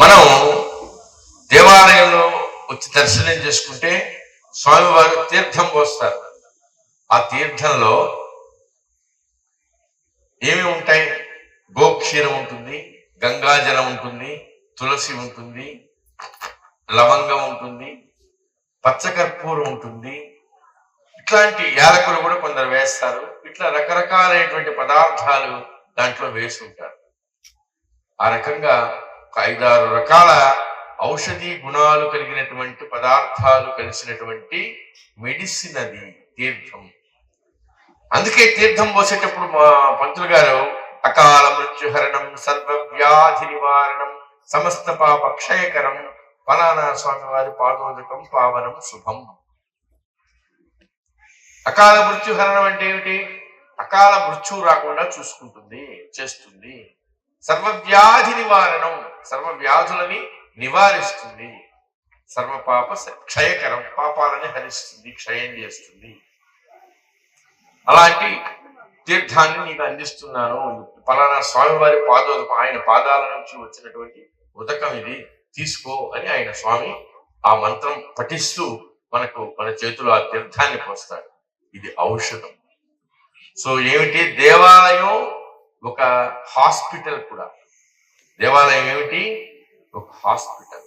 మనం దేవాలయంలో వచ్చి దర్శనం చేసుకుంటే స్వామివారు తీర్థం పోస్తారు. ఆ తీర్థంలో ఏమి ఉంటాయి? గోక్షీరం ఉంటుంది గంగాజలం ఉంటుంది తులసి ఉంటుంది లవంగం ఉంటుంది పచ్చకర్పూరం ఉంటుంది. ఇట్లాంటి యాలకులు కూడా కొందరు వేస్తారు. ఇట్లా రకరకాలైనటువంటి పదార్థాలు దాంట్లో వేసి ఉంటారు. ఆ రకంగా ఒక ఐదారు రకాల ఔషధి గుణాలు కలిగినటువంటి పదార్థాలు కలిసినటువంటి మెడిసిన్ అది తీర్థం. అందుకే తీర్థం పోసేటప్పుడు మా పంతులు గారు అకాల మృత్యుహరణం సర్వ వ్యాధి నివారణం సమస్త పాప క్షయకరం ఫలానా స్వామి వారి పాదోదకం పావనం శుభం. అకాల మృత్యుహరణం అంటే ఏమిటి? అకాల మృత్యువు రాకుండా చూసుకుంటుంది చేస్తుంది. సర్వ వ్యాధి నివారణం సర్వ వ్యాధులని నివారిస్తుంది. సర్వపాప క్షయకరం పాపాలని హరిస్తుంది క్షయం చేస్తుంది. అలాంటి తీర్థాన్ని నీకు అందిస్తున్నాను. పలానా స్వామివారి పాదోదకం ఆయన పాదాల నుంచి వచ్చినటువంటి ఉదకం ఇది. తీసుకో అని ఆయన స్వామి ఆ మంత్రం పఠిస్తూ మనకు మన చేతిలో ఆ తీర్థాన్ని పోస్తాడు. ఇది ఔషధం. సో ఏమిటి? దేవాలయం ఒక హాస్పిటల్ కూడా. దేవాలయం ఏమిటి? ఒక హాస్పిటల్.